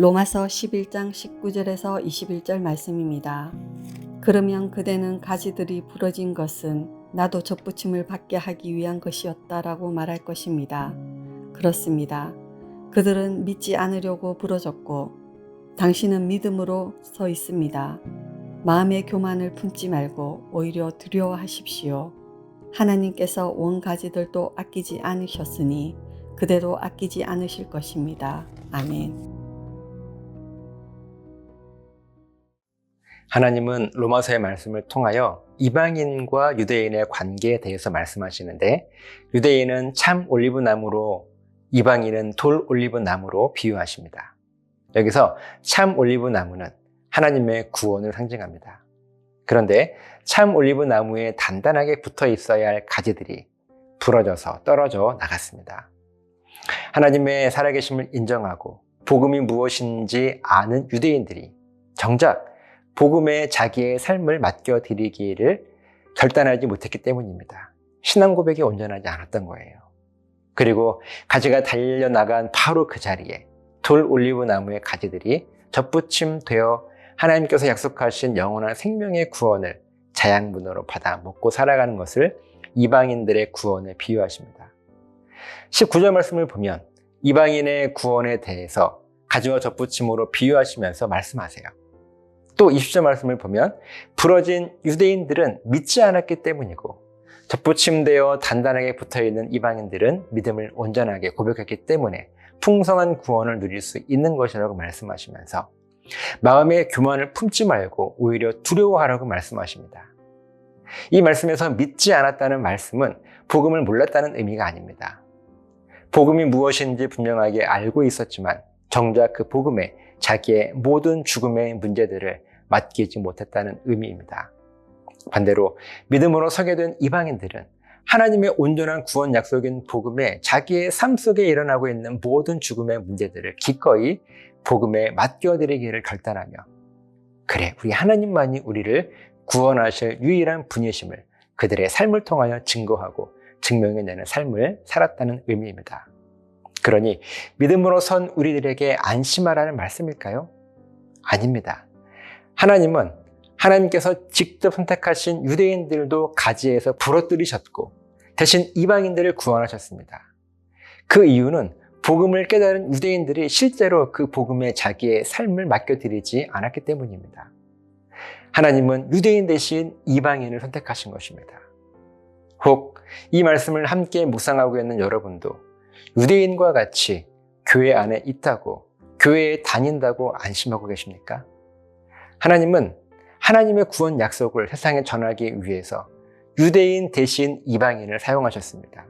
로마서 11장 19절에서 21절 말씀입니다. 그러면 그대는 가지들이 부러진 것은 나도 접붙임을 받게 하기 위한 것이었다라고 말할 것입니다. 그렇습니다. 그들은 믿지 않으려고 부러졌고 당신은 믿음으로 서 있습니다. 마음의 교만을 품지 말고 오히려 두려워하십시오. 하나님께서 온 가지들도 아끼지 않으셨으니 그대로 아끼지 않으실 것입니다. 아멘. 하나님은 로마서의 말씀을 통하여 이방인과 유대인의 관계에 대해서 말씀하시는데 유대인은 참 올리브 나무로 이방인은 돌 올리브 나무로 비유하십니다. 여기서 참 올리브 나무는 하나님의 구원을 상징합니다. 그런데 참 올리브 나무에 단단하게 붙어 있어야 할 가지들이 부러져서 떨어져 나갔습니다. 하나님의 살아계심을 인정하고 복음이 무엇인지 아는 유대인들이 정작 복음에 자기의 삶을 맡겨드리기를 결단하지 못했기 때문입니다. 신앙 고백이 온전하지 않았던 거예요. 그리고 가지가 달려나간 바로 그 자리에 돌 올리브 나무의 가지들이 접붙임 되어 하나님께서 약속하신 영원한 생명의 구원을 자양분으로 받아 먹고 살아가는 것을 이방인들의 구원에 비유하십니다. 19절 말씀을 보면 이방인의 구원에 대해서 가지와 접붙임으로 비유하시면서 말씀하세요. 또 20절 말씀을 보면 부러진 유대인들은 믿지 않았기 때문이고 접붙임되어 단단하게 붙어있는 이방인들은 믿음을 온전하게 고백했기 때문에 풍성한 구원을 누릴 수 있는 것이라고 말씀하시면서 마음의 교만을 품지 말고 오히려 두려워하라고 말씀하십니다. 이 말씀에서 믿지 않았다는 말씀은 복음을 몰랐다는 의미가 아닙니다. 복음이 무엇인지 분명하게 알고 있었지만 정작 그 복음에 자기의 모든 죽음의 문제들을 맡기지 못했다는 의미입니다. 반대로 믿음으로 서게 된 이방인들은 하나님의 온전한 구원 약속인 복음에 자기의 삶 속에 일어나고 있는 모든 죽음의 문제들을 기꺼이 복음에 맡겨드리기를 결단하며 그래 우리 하나님만이 우리를 구원하실 유일한 분이심을 그들의 삶을 통하여 증거하고 증명해내는 삶을 살았다는 의미입니다. 그러니 믿음으로 선 우리들에게 안심하라는 말씀일까요? 아닙니다. 하나님은 하나님께서 직접 선택하신 유대인들도 가지에서 부러뜨리셨고 대신 이방인들을 구원하셨습니다. 그 이유는 복음을 깨달은 유대인들이 실제로 그 복음에 자기의 삶을 맡겨드리지 않았기 때문입니다. 하나님은 유대인 대신 이방인을 선택하신 것입니다. 혹 이 말씀을 함께 묵상하고 있는 여러분도 유대인과 같이 교회 안에 있다고 교회에 다닌다고 안심하고 계십니까? 하나님은 하나님의 구원 약속을 세상에 전하기 위해서 유대인 대신 이방인을 사용하셨습니다.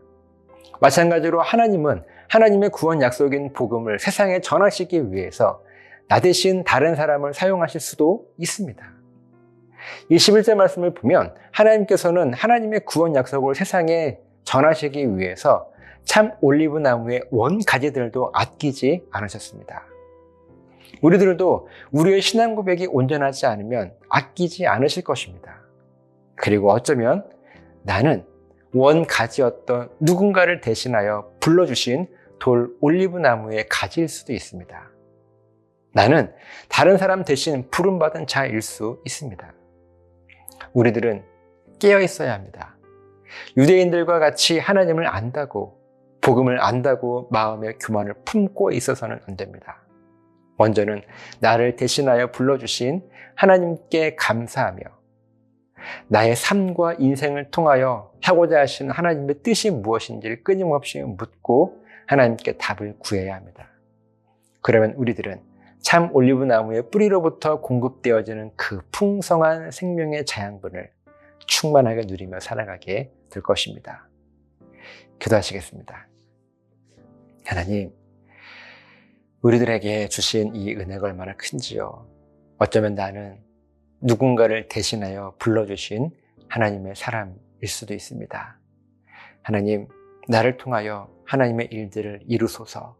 마찬가지로 하나님은 하나님의 구원 약속인 복음을 세상에 전하시기 위해서 나 대신 다른 사람을 사용하실 수도 있습니다. 이 11절 말씀을 보면 하나님께서는 하나님의 구원 약속을 세상에 전하시기 위해서 참 올리브 나무의 원 가지들도 아끼지 않으셨습니다. 우리들도 우리의 신앙 고백이 온전하지 않으면 아끼지 않으실 것입니다. 그리고 어쩌면 나는 원 가지였던 누군가를 대신하여 불러주신 돌 올리브 나무의 가지일 수도 있습니다. 나는 다른 사람 대신 부름받은 자일 수 있습니다. 우리들은 깨어 있어야 합니다. 유대인들과 같이 하나님을 안다고, 복음을 안다고 마음의 교만을 품고 있어서는 안 됩니다. 먼저는 나를 대신하여 불러주신 하나님께 감사하며 나의 삶과 인생을 통하여 하고자 하시는 하나님의 뜻이 무엇인지를 끊임없이 묻고 하나님께 답을 구해야 합니다. 그러면 우리들은 참 올리브 나무의 뿌리로부터 공급되어지는 그 풍성한 생명의 자양분을 충만하게 누리며 살아가게 될 것입니다. 기도하시겠습니다. 하나님, 우리들에게 주신 이 은혜가 얼마나 큰지요. 어쩌면 나는 누군가를 대신하여 불러주신 하나님의 사람일 수도 있습니다. 하나님, 나를 통하여 하나님의 일들을 이루소서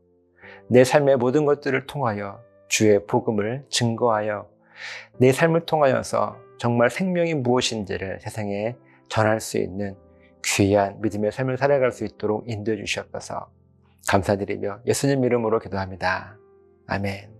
내 삶의 모든 것들을 통하여 주의 복음을 증거하여 내 삶을 통하여서 정말 생명이 무엇인지를 세상에 전할 수 있는 귀한 믿음의 삶을 살아갈 수 있도록 인도해 주시옵소서 감사드리며 예수님 이름으로 기도합니다. 아멘.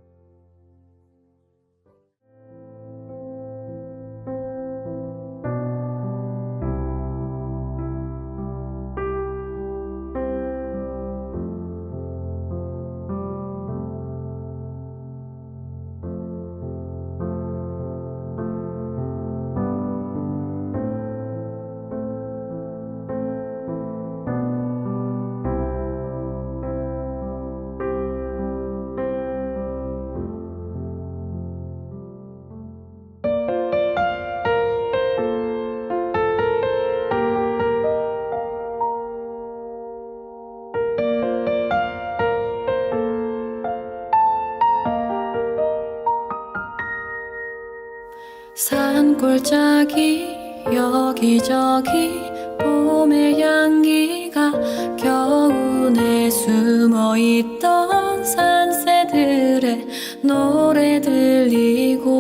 산골짜기 여기저기 봄의 향기가 겨우내 숨어 있던 산새들의 노래 들리고.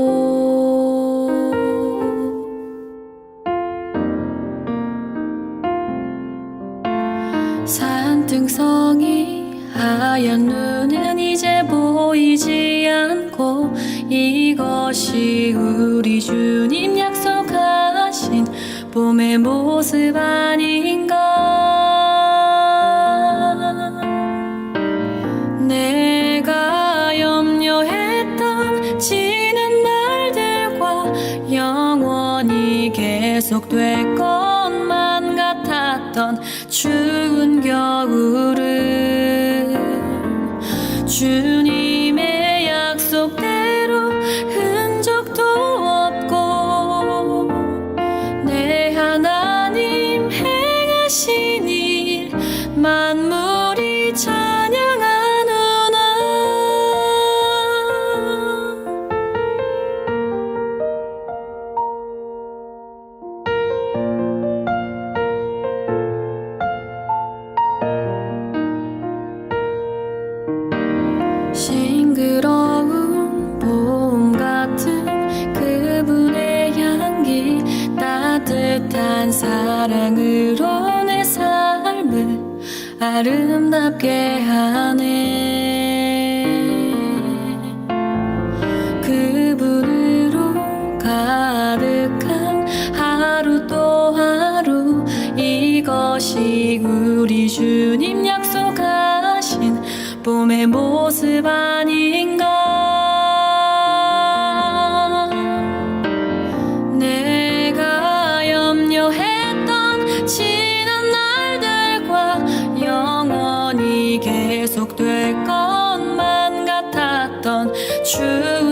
산등성이 하얀 눈 모습 아닌가 만 아름답게 하네. 그분으로 가득한 하루 또 하루 이것이 우리 주님 약속하신 봄의 모습 아닌가. 내가 염려했던 지 계속될 것만 같았던 추